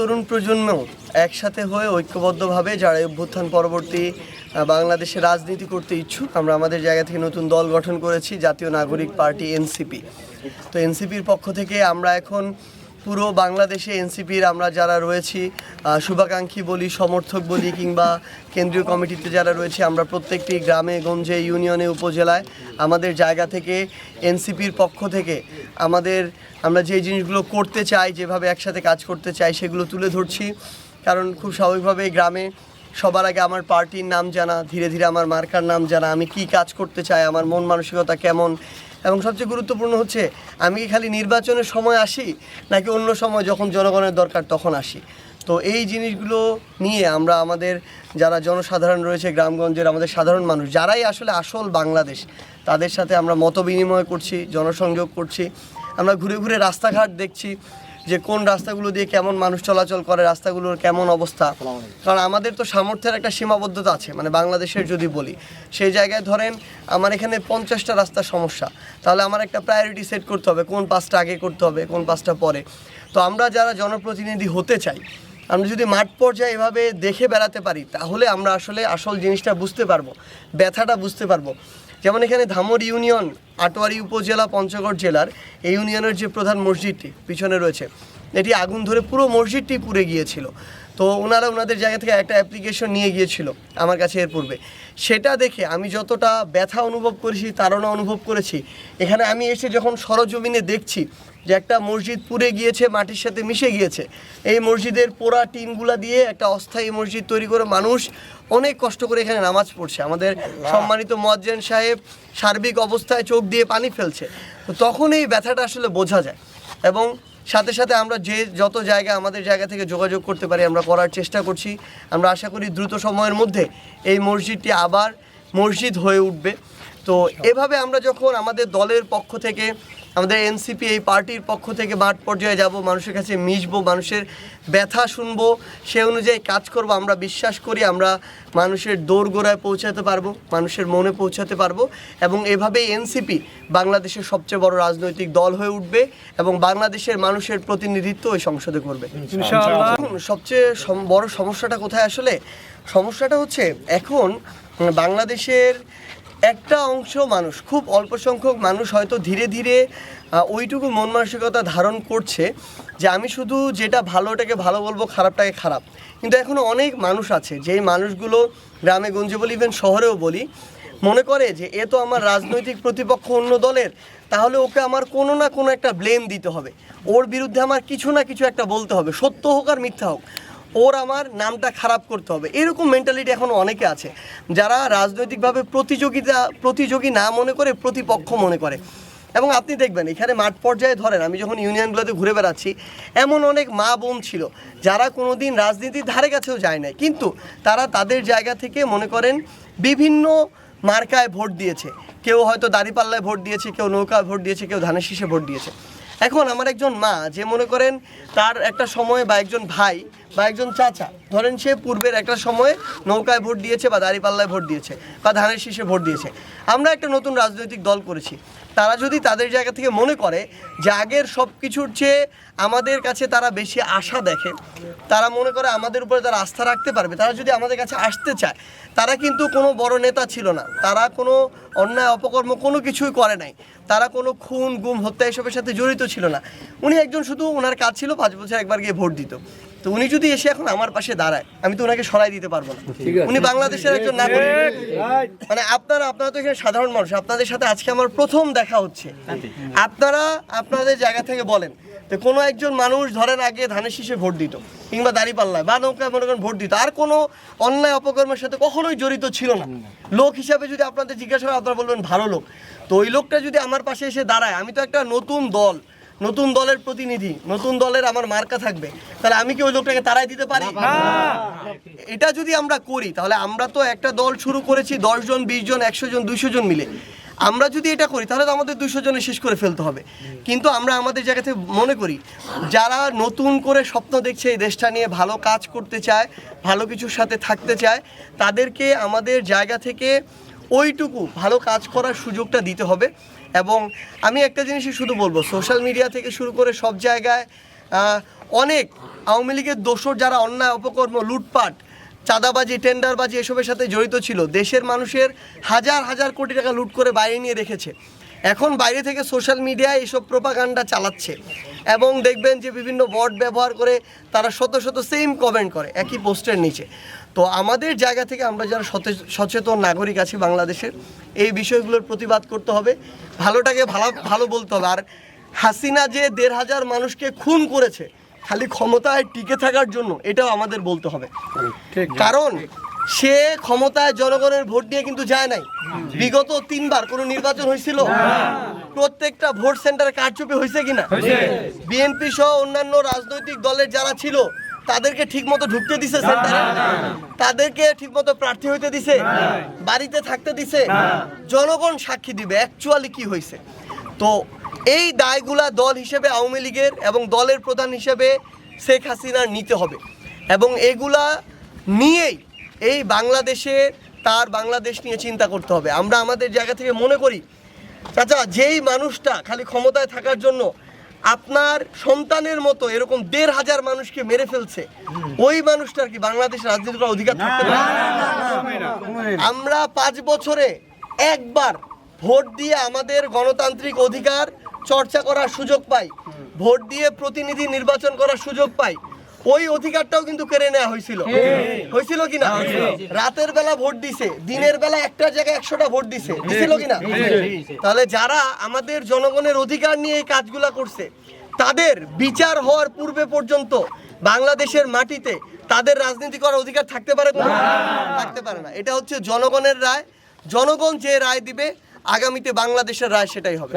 তরুণ প্রজন্ম একসাথে হয়ে ঐক্যবদ্ধভাবে যারা অভ্যুত্থান পরবর্তী বাংলাদেশে রাজনীতি করতে ইচ্ছুক, আমরা আমাদের জায়গা থেকে নতুন দল গঠন করেছি, জাতীয় নাগরিক পার্টি, এনসিপি। তো এনসিপির পক্ষ থেকে আমরা এখন পুরো বাংলাদেশে এনসিপির আমরা যারা রয়েছি শুভাকাঙ্ক্ষী বলি, সমর্থক বলি কিংবা কেন্দ্রীয় কমিটিতে যারা রয়েছে, আমরা প্রত্যেকটি গ্রামে, গঞ্জে, ইউনিয়নে, উপজেলায় আমাদের জায়গা থেকে, এনসিপির পক্ষ থেকে আমাদের, আমরা যে জিনিসগুলো করতে চাই, যেভাবে একসাথে কাজ করতে চাই, সেগুলো তুলে ধরছি। কারণ খুব স্বাভাবিকভাবে গ্রামে সবার আগে আমার পার্টির নাম জানা, ধীরে ধীরে আমার মার্কার নাম জানা, আমি কি কাজ করতে চাই, আমার মন মানসিকতা কেমন এবং সবচেয়ে গুরুত্বপূর্ণ হচ্ছে, আমি কি খালি নির্বাচনের সময় আসি, নাকি অন্য সময় যখন জনগণের দরকার তখন আসি? তো এই জিনিসগুলো নিয়ে আমরা আমাদের যারা জনসাধারণ রয়েছে, গ্রামগঞ্জের আমাদের সাধারণ মানুষ, যারাই আসলে আসল বাংলাদেশ, তাদের সাথে আমরা মত বিনিময় করছি, জনসংযোগ করছি, আমরা ঘুরে ঘুরে রাস্তাঘাট দেখছি যে কোন রাস্তাগুলো দিয়ে কেমন মানুষ চলাচল করে, রাস্তাগুলোর কেমন অবস্থা। কারণ আমাদের তো সামর্থ্যের একটা সীমাবদ্ধতা আছে মানে বাংলাদেশের যদি বলি। সেই জায়গায় ধরেন, আমার এখানে পঞ্চাশটা রাস্তার সমস্যা। তাহলে আমার একটা প্রায়োরিটি সেট করতে হবে, কোন পাসটা আগে করতে হবে, কোন পাসটা পরে। তো আমরা যারা জনপ্রতিনিধি হতে চাই, আমরা যদি মাঠ পর্যায়ে এভাবে দেখে বেড়াতে পারি, তাহলে আমরা আসলে আসল জিনিসটা বুঝতে পারব, ব্যথাটা বুঝতে পারব। যেমন এখানে ধামর ইউনিয়ন আটোয়ারি উপজেলা পঞ্চগড় জেলার এই ইউনিয়নের যে প্রধান মসজিদটি পিছনে রয়েছে, এটি আগুন ধরে পুরো মসজিদটি পুড়ে গিয়েছিল। তো ওনারা ওনাদের জায়গা থেকে একটা অ্যাপ্লিকেশন নিয়ে গিয়েছিল আমার কাছে এর পূর্বে। সেটা দেখে আমি যতটা ব্যথা অনুভব করেছি, তাড়না অনুভব করেছি, এখানে আমি এসে যখন সরজমিনে দেখছি যে একটা মসজিদ পুড়ে গিয়েছে মাটির সাথে মিশে গিয়েছে। এই মসজিদের পোড়া টিনগুলা দিয়ে একটা অস্থায়ী মসজিদ তৈরি করে মানুষ অনেক কষ্ট করে এখানে নামাজ পড়ছে। আমাদের সম্মানিত মোয়াজ্জেন সাহেব সার্বিক অবস্থায় চোখ দিয়ে পানি ফেলছে। তো তখন এই ব্যথাটা আসলে বোঝা যায়। এবং সাথে সাথে আমরা যে যত জায়গা আমাদের জায়গা থেকে যোগাযোগ করতে পারি আমরা করার চেষ্টা করছি। আমরা আশা করি দ্রুত সময়ের মধ্যে এই মসজিদটি আবার মসজিদ হয়ে উঠবে। তো এভাবে আমরা যখন আমাদের দলের পক্ষ থেকে আমাদের এনসিপি এই পার্টির পক্ষ থেকে মাঠ পর্যায়ে যাব মানুষের কাছে মিশবো মানুষের ব্যথা শুনব সে অনুযায়ী কাজ করব আমরা বিশ্বাস করি আমরা মানুষের দোরগোড়ায় পৌঁছাতে পারব মানুষের মনে পৌঁছাতে পারব এবং এভাবেই এনসিপি বাংলাদেশের সবচেয়ে বড় রাজনৈতিক দল হয়ে উঠবে এবং বাংলাদেশের মানুষের প্রতিনিধিত্ব ওই সংসদে করবে। সবচেয়ে বড় সমস্যাটা কোথায় আসলে? সমস্যাটা হচ্ছে এখন বাংলাদেশের একটা অংশ মানুষ, খুব অল্প সংখ্যক মানুষ হয়তো ধীরে ধীরে ওইটুকু মন মানসিকতা ধারণ করছে যে আমি শুধু যেটা ভালোটাকে ভালো বলব, খারাপটাকে খারাপ। কিন্তু এখনও অনেক মানুষ আছে, যেই মানুষগুলো গ্রামে গঞ্জে বলি ইভেন শহরেও বলি, মনে করে যে এ তো আমার রাজনৈতিক প্রতিপক্ষ অন্য দলের, তাহলে ওকে আমার কোনো না কোনো একটা ব্লেম দিতে হবে। ওর বিরুদ্ধে আমার কিছু না কিছু একটা বলতে হবে, সত্য হোক আর মিথ্যা হোক। ওর আমার নামটা খারাপ করতে হবে। এরকম মেন্টালিটি এখনও অনেকে আছে। যারা রাজনৈতিকভাবে প্রতিযোগিতা, প্রতিযোগী না মনে করে, প্রতিপক্ষ মনে করে। এবং আপনি দেখবেন, এখানে মাঠ পর্যায়ে ধরেন, আমি যখন ইউনিয়নগুলোতে ঘুরে বেড়াচ্ছি, এমন অনেক মা বোন ছিল, যারা কোনোদিন রাজনীতির ধারে কাছেও যায় নাই। কিন্তু তারা তাদের জায়গা থেকে মনে করেন, বিভিন্ন মার্কায় ভোট দিয়েছে। কেউ হয়তো দাঁড়িপাল্লায় ভোট দিয়েছে, কেউ নৌকায় ভোট দিয়েছে, কেউ ধানের শীষে ভোট দিয়েছে। এখন আমার একজন মা, যে মনে করেন, তার একটা সময় বা একজন ভাই বা একজন চাচা, ধরেন সে পূর্বের একটা সময়ে নৌকায় ভোট দিয়েছে বা দাঁড়িপাল্লায় ভোট দিয়েছে বা ধানের শীষে ভোট দিয়েছে। আমরা একটা নতুন রাজনৈতিক দল করেছি। তারা যদি তাদের জায়গা থেকে মনে করে যে আগের সব কিছুর চেয়ে আমাদের কাছে তারা বেশি আশা দেখে, তারা মনে করে আমাদের উপরে তারা আস্থা রাখতে পারবে, তারা যদি আমাদের কাছে আসতে চায়, তারা কিন্তু কোনো বড় নেতা ছিল না। তারা কোনো অন্যায়, অপকর্ম কোনো কিছুই করে নাই। তারা কোনো খুন, গুম, হত্যা এসবের সাথে জড়িত ছিল না। উনি একজন শুধু ওনার কাজ ছিল পাঁচ বছর একবার গিয়ে ভোট দিত। তো উনি যদি এসে এখন আমার পাশে দাঁড়ায় আমি তো ওনাকে সরাই দিতে পারব না। উনি বাংলাদেশের একজন নাগরিক। মানে আপনারা আপনারা তো এখানে সাধারণ মানুষ আপনাদের সাথে আজকে আমার প্রথম দেখা হচ্ছে। আপনারা আপনাদের জায়গা থেকে বলেন তো কোনো একজন মানুষ ধরেন আগে ধানের শীষে ভোট দিত কিংবা দাঁড়িপাল্লায় বা নৌকায় মনে করেন ভোট দিত আর কোনো অন্যায় অপকর্মের সাথে কখনোই জড়িত ছিল না। লোক হিসাবে যদি আপনাদের জিজ্ঞাসা করেন আপনারা বলবেন ভালো লোক। তো ওই লোকটা যদি আমার পাশে এসে দাঁড়ায় আমি তো একটা নতুন দল নতুন দলের প্রতিনিধি নতুন দলের আমার মার্কা থাকবে। তাহলে আমি কি ওই লোকটাকে তারাই দিতে পারি? এটা যদি আমরা করি তাহলে আমরা তো একটা দল শুরু করেছি দশজন বিশ জন একশো জন দুইশো জন মিলে। আমরা যদি এটা করি তাহলে তো আমাদের দুশো জনে শেষ করে ফেলতে হবে। কিন্তু আমরা আমাদের জায়গা থেকে মনে করি যারা নতুন করে স্বপ্ন দেখছে এই দেশটা নিয়ে ভালো কাজ করতে চায় ভালো কিছুর সাথে থাকতে চায় তাদেরকে আমাদের জায়গা থেকে ওইটুকু ভালো কাজ করার সুযোগটা দিতে হবে। এবং আমি একটা জিনিসই শুধু বলব সোশ্যাল মিডিয়া থেকে শুরু করে সব জায়গায় অনেক আওয়ামী লীগের দোসর যারা অন্যায়, অপকর্ম, লুটপাট, চাঁদাবাজি টেন্ডারবাজি এসবের সাথে জড়িত ছিল, দেশের মানুষের হাজার হাজার কোটি টাকা লুট করে বাইরে নিয়ে রেখেছে। এখন বাইরে থেকে সোশ্যাল মিডিয়ায় এসব প্রোপাগান্ডা চালাচ্ছে। এবং দেখবেন যে বিভিন্ন বট ব্যবহার করে তারা শত শত সেম কমেন্ট করে, একই পোস্টের নিচে। তো আমাদের জায়গা থেকে আমরা যারা সচেতন নাগরিক আছি বাংলাদেশের এই বিষয়গুলোর প্রতিবাদ করতে হবে। ভালোটাকে ভালো ভালো বলতে হবে। আর হাসিনা যে দেড় হাজার মানুষকে খুন করেছে খালি ক্ষমতায় টিকে থাকার জন্য এটাও আমাদের বলতে হবে। কারণ সে ক্ষমতায় জনগণের ভোট দিয়ে কিন্তু যায় নাই। বিগত তিনবার কোনো নির্বাচন হয়েছিল? প্রত্যেকটা ভোট সেন্টারে কারচুপি হয়েছে কিনা? বিএনপি সহ অন্যান্য রাজনৈতিক দলের যারা ছিল তাদেরকে ঠিকমতো ঢুকতে দিছে সেন্টারে? তাদেরকে ঠিকমতো প্রার্থী হইতে দিছে? বাড়িতে থাকতে দিছে? জনগণ সাক্ষী দিবে। অ্যাকচুয়ালি কি হয়েছে তো এই দায়গুলা দল হিসেবে আওয়ামী লীগের এবং দলের প্রধান হিসেবে শেখ হাসিনার নিতে হবে। এবং এগুলা নিয়েই এই বাংলাদেশে তার বাংলাদেশ নিয়ে চিন্তা করতে হবে। আমরা আমাদের জায়গা থেকে মনে করি চাচা যেই মানুষটা খালি ক্ষমতায় থাকার জন্য আপনার সন্তানের মতো এরকম দেড় হাজার মানুষকে মেরে ফেলছে ওই মানুষটার কি বাংলাদেশ রাজনীতি করার অধিকার থাকতে পারে? আমরা পাঁচ বছরে একবার ভোট দিয়ে আমাদের গণতান্ত্রিক অধিকার চর্চা করার সুযোগ পাই ভোট দিয়ে প্রতিনিধি নির্বাচন করার সুযোগ পাই ওই অধিকারটাও কিন্তু কেড়ে নেওয়া হয়েছিল। হয়েছিল কিনা? রাতের বেলা ভোট দিছে। দিনের বেলা একটা জায়গায় একশোটা ভোট দিছে। দিছিল কিনা? তাহলে যারা আমাদের জনগণের অধিকার নিয়ে এই কাজগুলা করছে তাদের বিচার হওয়ার পূর্বে পর্যন্ত বাংলাদেশের মাটিতে তাদের রাজনীতি করার অধিকার থাকতে পারে? থাকতে পারে না। এটা হচ্ছে জনগণের রায়। জনগণ যে রায় দিবে আগামীতে বাংলাদেশের রায় সেটাই হবে।